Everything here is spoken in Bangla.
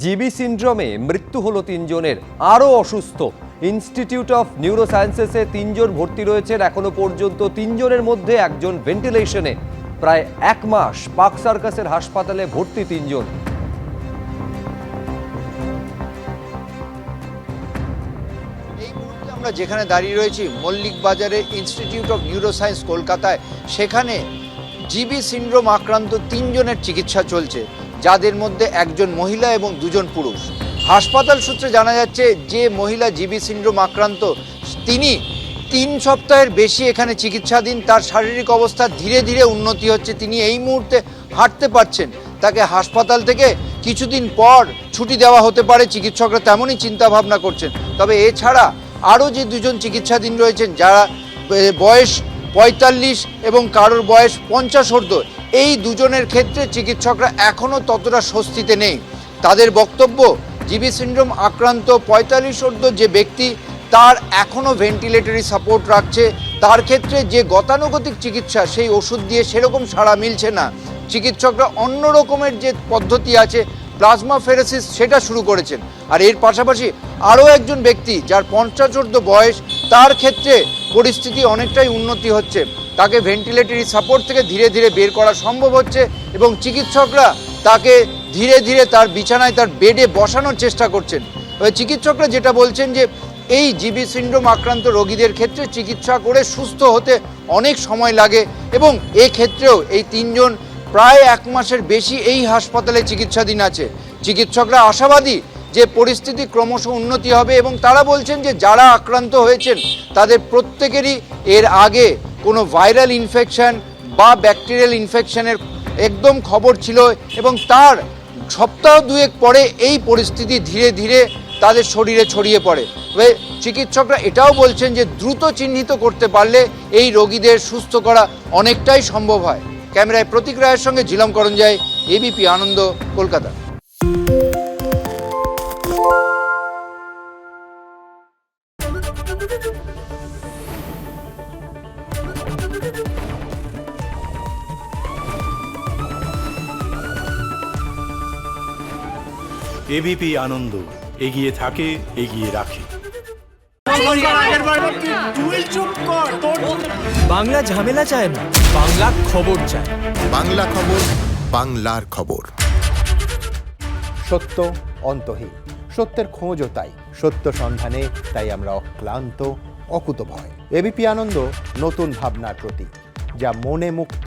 জিবি সিন্ড্রোমে মৃত্যু হলো তিনজনের। আরও অসুস্থ। ইনস্টিটিউট অফ নিউরোসায়েন্সেসে তিনজন ভর্তি রয়েছেন। এখনও পর্যন্ত তিনজনের মধ্যে একজন ভেন্টিলেশনে প্রায় এক মাস পাক সার্কাসের হাসপাতালে ভর্তি তিনজন। আমরা যেখানে দাঁড়িয়ে রয়েছি, মল্লিক বাজারে ইনস্টিটিউট অফ নিউরোসায়েন্স কলকাতায়। সেখানে জিবি সিন্ড্রোম আক্রান্ত তিনজনের চিকিৎসা চলছে। যাদের মধ্যে একজন মহিলা এবং দুজন পুরুষ। হাসপাতাল সূত্রে জানা যাচ্ছে, যে মহিলা জিবি সিন্ড্রোম আক্রান্ত, তিনি তিন সপ্তাহের বেশি এখানে চিকিৎসাধীন, তার শারীরিক অবস্থা ধীরে ধীরে উন্নতি হচ্ছে, তিনি এই মুহূর্তে হাঁটতে পারছেন। তাকে হাসপাতাল থেকে কিছুদিন পর ছুটি দেওয়া হতে পারে, চিকিৎসকরা তেমনই চিন্তা ভাবনা করছেন। তবে এছাড়া আরও যে দুজন চিকিৎসাধীন রয়েছেন, যারা বয়স পঁয়তাল্লিশ এবং কারোর বয়স পঞ্চাশ ঊর্ধ্ব এই দুজনের ক্ষেত্রে চিকিৎসকরা এখনও ততটা স্বস্তিতে নেই। তাদের বক্তব্য, জিবি সিন্ড্রোম আক্রান্ত পঁয়তাল্লিশ অর্ধ যে ব্যক্তি, তার এখনও ভেন্টিলেটরি সাপোর্ট রাখছে। তার ক্ষেত্রে যে গতানুগতিক চিকিৎসা, সেই ওষুধ দিয়ে সেরকম সাড়া মিলছে না। চিকিৎসকরা অন্য রকমের যে পদ্ধতি আছে, প্লাজমা ফেরেসিস, সেটা শুরু করেছেন। আর এর পাশাপাশি আরও একজন ব্যক্তি, যার পঞ্চাশোর্ধ বয়স, তার ক্ষেত্রে পরিস্থিতি অনেকটাই উন্নতি হচ্ছে। তাকে ভেন্টিলেটরি সাপোর্ট থেকে ধীরে ধীরে বের করা সম্ভব হচ্ছে এবং চিকিৎসকরা তাকে ধীরে ধীরে তার বিছানায় তার বেডে বসানোর চেষ্টা করছেন। চিকিৎসকরা যেটা বলছেন যে, এই জিবি সিন্ড্রোম আক্রান্ত রোগীদের ক্ষেত্রে চিকিৎসা করে সুস্থ হতে অনেক সময় লাগে এবং এক্ষেত্রেও এই তিনজন প্রায় এক মাসের বেশি এই হাসপাতালে চিকিৎসাধীন আছে। চিকিৎসকরা আশাবাদী যে পরিস্থিতি ক্রমশ উন্নতি হবে এবং তারা বলছেন যে, যারা আক্রান্ত হয়েছেন তাদের প্রত্যেকেরই এর আগে কোনো ভাইরাল ইনফেকশন বা ব্যাকটেরিয়াল ইনফেকশনের একদম খবর ছিল এবং তার সপ্তাহ দুয়েক পরে এই পরিস্থিতি ধীরে ধীরে তাদের শরীরে ছড়িয়ে পড়ে। তবে চিকিৎসকরা এটাও বলছেন যে দ্রুত চিহ্নিত করতে পারলে এই রোগীদের সুস্থ করা অনেকটাই সম্ভব হয়। ক্যামেরায় প্রতীক রায়ের সঙ্গে ঝিলম করঞ্জায় এবিপি আনন্দ, কলকাতা। এবিপি আনন্দ এগিয়ে থাকে এগিয়ে রাখে। বাংলা ঝামেলা চায় না বাংলা খবর চায়। বাংলা খবর বাংলার খবর। সত্য অন্তহীন সত্যের খোঁজও তাই। সত্য সন্ধানে তাই আমরা অক্লান্ত অকুতভয়। এবিপি আনন্দ নতুন ভাবনার প্রতীক যা মনে মুক্ত